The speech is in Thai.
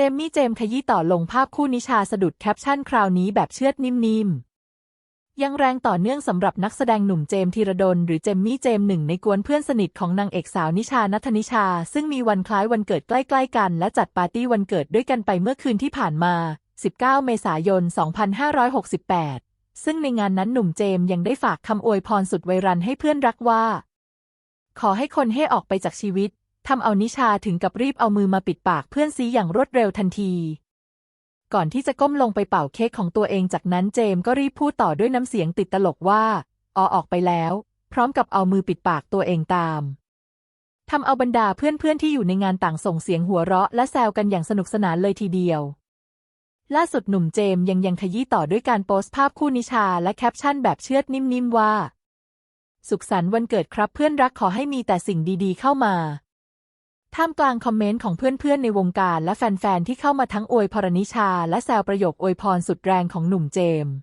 จมมี่เจมขยี้ต่อลงภาพคู่นิชาสะดุดแคปชั่นคราวนี้แบบเชือดนิ่มๆ ยังแรงต่อเนื่องสำหรับนักแสดงหนุ่มเจมธีรดลหรือเจมมี่เจมหนึ่งในกวนเพื่อนสนิทของนางเอกสาวนิชานัทนิชา ซึ่งมีวันคล้ายวันเกิดใกล้ๆกัน และจัดปาร์ตี้วันเกิดด้วยกันไปเมื่อคืนที่ผ่านมา 19 เมษายน 2568 ซึ่งในงานนั้นหนุ่มเจมยังได้ฝากคำอวยพรสุดไวรันให้เพื่อนรักว่า ขอให้คนให้ออกไปจากชีวิต ทำเอานิชาถึงกับรีบเอามือมาปิดปากเพื่อนซีอย่างรวดเร็วทันที ก่อนที่จะก้มลงไปเป่าเค้กของตัวเองจากนั้นเจมก็รีบพูดต่อด้วยน้ำเสียงติดตลกว่าออออกไปแล้ว พร้อมกับเอามือปิดปากตัวเองตามทำเอาบรรดาเพื่อนๆที่อยู่ในงานต่างส่งเสียงหัวเราะและแซวกันอย่างสนุกสนานเลยทีเดียว ล่าสุดหนุ่มเจมยังยังขยี้ต่อด้วยการโพสต์ภาพคู่นิชาและแคปชั่นแบบเชือดนิ่มๆว่า สุขสันต์วันเกิดครับเพื่อนรักขอให้มีแต่สิ่งดีๆเข้ามา ท่ามกลางคอมเมนต์ของเพื่อนๆ ในวงการและแฟนๆ ที่เข้ามาทั้งอวยพรนิชา และแซวประโยคอวยพรสุดแรงของหนุ่มเจมส์